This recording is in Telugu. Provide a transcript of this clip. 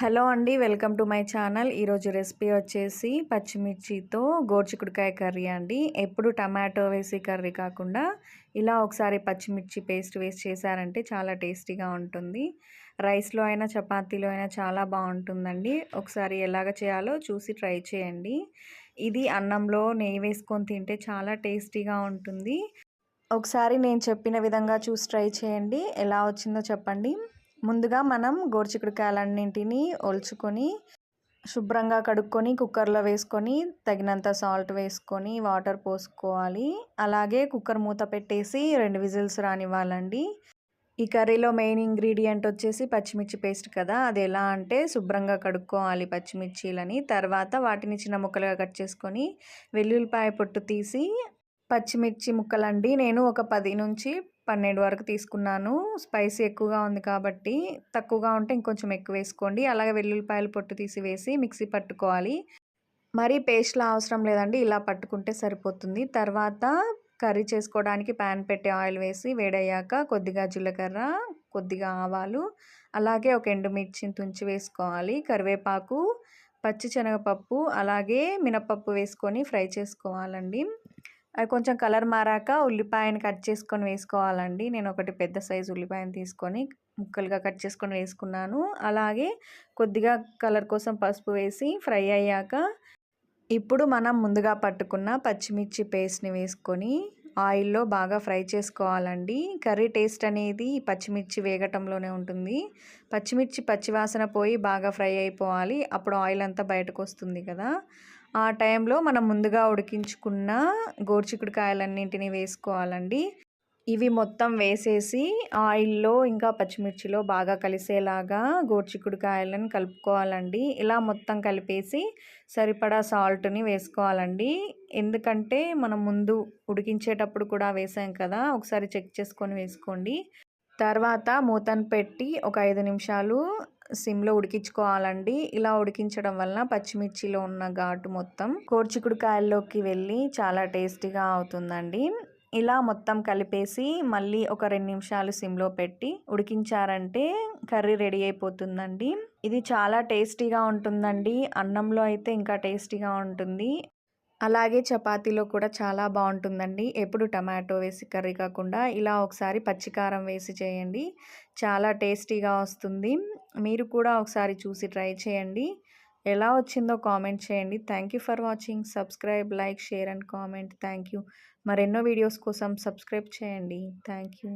హలో అండి వెల్కమ్ టు మై ఛానల్. ఈరోజు రెసిపీ వచ్చేసి పచ్చిమిర్చితో గోర్చికుడికాయ కర్రీ అండి. ఎప్పుడు టమాటో వేసి కర్రీ కాకుండా ఇలా ఒకసారి పచ్చిమిర్చి పేస్ట్ వేసి చేశారంటే చాలా టేస్టీగా ఉంటుంది. రైస్లో అయినా చపాతీలో అయినా చాలా బాగుంటుందండి. ఒకసారి ఎలాగ చేయాలో చూసి ట్రై చేయండి. ఇది అన్నంలో నెయ్యి వేసుకొని తింటే చాలా టేస్టీగా ఉంటుంది. ఒకసారి నేను చెప్పిన విధంగా చూసి ట్రై చేయండి. ఎలా వచ్చిందో చెప్పండి. ముందుగా మనం గోరుచిక్కుడుకాయలన్నింటినీ ఒలుచుకొని శుభ్రంగా కడుక్కొని కుక్కర్లో వేసుకొని తగినంత సాల్ట్ వేసుకొని వాటర్ పోసుకోవాలి. అలాగే కుక్కర్ మూత పెట్టేసి రెండు విజిల్స్ రానివ్వాలండి. ఈ కర్రీలో మెయిన్ ఇంగ్రీడియంట్ వచ్చేసి పచ్చిమిర్చి పేస్ట్ కదా. అది ఎలా అంటే శుభ్రంగా కడుక్కోవాలి పచ్చిమిర్చీలని. తర్వాత వాటిని చిన్న ముక్కలుగా కట్ చేసుకొని వెల్లుల్లిపాయ పొట్టు తీసి పచ్చిమిర్చి ముక్కలండి. నేను ఒక పది నుంచి పన్నెండు వరకు తీసుకున్నాను. స్పైసీ ఎక్కువగా ఉంది కాబట్టి తక్కువగా ఉంటే ఇంకొంచెం ఎక్కువ వేసుకోండి. అలాగే వెల్లుల్లిపాయలు పొట్టు తీసి వేసి మిక్సీ పట్టుకోవాలి. మరీ పేస్ట్లా అవసరం లేదండి. ఇలా పట్టుకుంటే సరిపోతుంది. తర్వాత కర్రీ చేసుకోవడానికి ప్యాన్ పెట్టి ఆయిల్ వేసి వేడయ్యాక కొద్దిగా జీలకర్ర కొద్దిగా ఆవాలు అలాగే ఒక ఎండుమిర్చిని తుంచి వేసుకోవాలి. కరివేపాకు పచ్చి శనగపప్పు అలాగే మినపప్పు వేసుకొని ఫ్రై చేసుకోవాలండి. అవి కొంచెం కలర్ మారాక ఉల్లిపాయని కట్ చేసుకొని వేసుకోవాలండి. నేను ఒకటి పెద్ద సైజు ఉల్లిపాయని తీసుకొని ముక్కలుగా కట్ చేసుకొని వేసుకున్నాను. అలాగే కొద్దిగా కలర్ కోసం పసుపు వేసి ఫ్రై అయ్యాక ఇప్పుడు మనం ముందుగా పట్టుకున్న పచ్చిమిర్చి పేస్ట్ని వేసుకొని ఆయిల్లో బాగా ఫ్రై చేసుకోవాలండి. కర్రీ టేస్ట్ అనేది పచ్చిమిర్చి వేగటంలోనే ఉంటుంది. పచ్చిమిర్చి పచ్చివాసన పోయి బాగా ఫ్రై అయిపోవాలి. అప్పుడు ఆయిల్ అంతా బయటకు వస్తుంది కదా. ఆ టైంలో మనం ముందుగా ఉడికించుకున్న గోరుచిక్కుడుకాయలన్నింటినీ వేసుకోవాలండి. ఇవి మొత్తం వేసేసి ఆయిల్లో ఇంకా పచ్చిమిర్చిలో బాగా కలిసేలాగా గోరుచిక్కుడుకాయలను కలుపుకోవాలండి. ఇలా మొత్తం కలిపేసి సరిపడా సాల్ట్ని వేసుకోవాలండి. ఎందుకంటే మనం ముందు ఉడికించేటప్పుడు కూడా వేసాం కదా ఒకసారి చెక్ చేసుకొని వేసుకోండి. తర్వాత మూతను పెట్టి ఒక ఐదు నిమిషాలు సిమ్లో ఉడికించుకోవాలండి. ఇలా ఉడికించడం వలన పచ్చిమిర్చిలో ఉన్న ఘాటు మొత్తం కోర్చికుడుకాయల్లోకి వెళ్ళి చాలా టేస్టీగా అవుతుందండి. ఇలా మొత్తం కలిపేసి మళ్ళీ ఒక రెండు నిమిషాలు సిమ్లో పెట్టి ఉడికించారంటే కర్రీ రెడీ అయిపోతుందండి. ఇది చాలా టేస్టీగా ఉంటుందండి. అన్నంలో అయితే ఇంకా టేస్టీగా ఉంటుంది. అలాగే చపాతీలో కూడా చాలా బాగుంటుందండి. ఎప్పుడు టమాటో వేసి కర్రీ కాకుండా ఇలా ఒకసారి పచ్చికారం వేసి చేయండి. చాలా టేస్టీగా వస్తుంది. మీరు కూడా ఒకసారి చూసి ట్రై చేయండి. ఎలా వచ్చిందో కామెంట్ చేయండి. Thank you for watching subscribe like share and comment thank you మరెన్నో వీడియోస్ కోసం సబ్స్క్రైబ్ చేయండి. Thank you